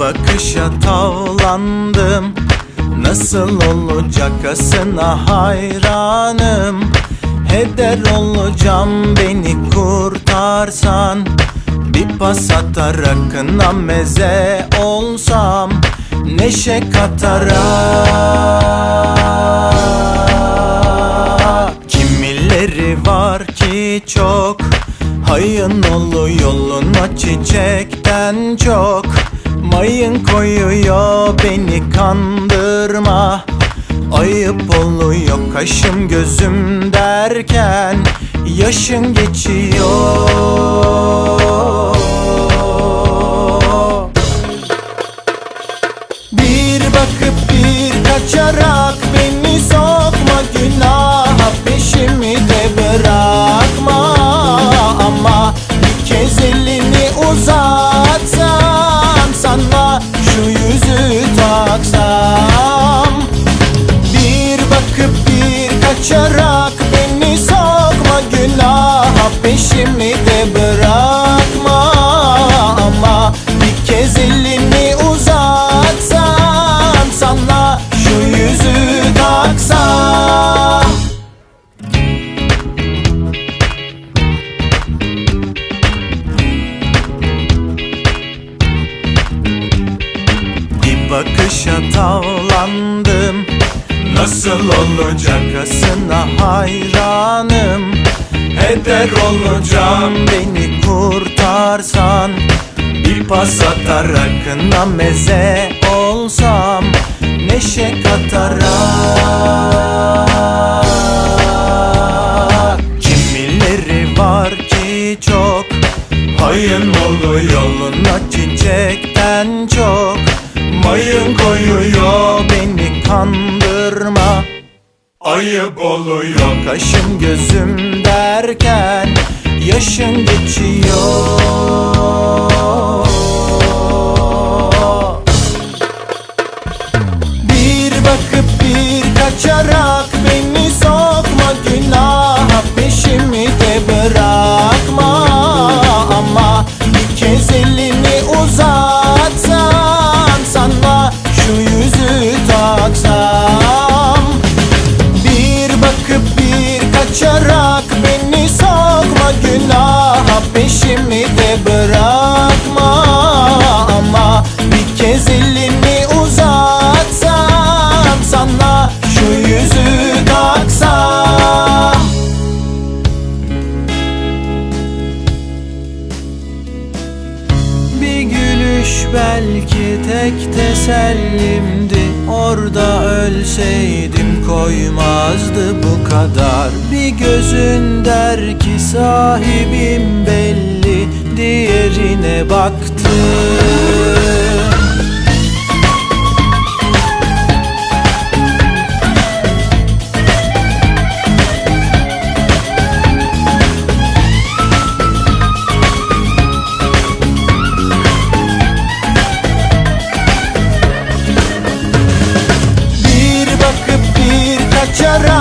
bakışa tavlandım. Nasıl olacak asına hayranım? Heder olacağım beni kurtarsan. Bir pas atar akına meze olsam. Neşe katarak Kimileri var ki çok? Hayın olu yoluna çiçekten çok Mayın koyuyor beni kandırma. Ayıp oluyor kaşım gözüm derken. Yaşın geçiyor. Bir bakıp bir kaçarak beni sokma günaha. Peşimi de bırakma. Ama bir kez elini uzatsan taksam bir bakıp bir kaçarak beni sokma günaha peşimi de bırakma bakışa tavlandım. Nasıl olacak asına hayranım? Heder olacağım beni kurtarsan. Bir pas atar akına meze olsam. Neşe katarak. Kimileri var ki çok? Hayın olu yoluna çiçekten çok Mayın koyuyor beni kandırma. Ayıp oluyor. Kaşım gözüm derken Yaşın geçiyor. Bir bakıp bir kaçarak kaçarak beni sokma günaha peşimi de bırakma. Ama bir kez elini uzatsam sana şu yüzü taksam. Bir gülüş belki tek tesellimdi Orada ölseydim koymazdı bu kadar. Bir gözün der ki sahibim belli Diğerine baktım bir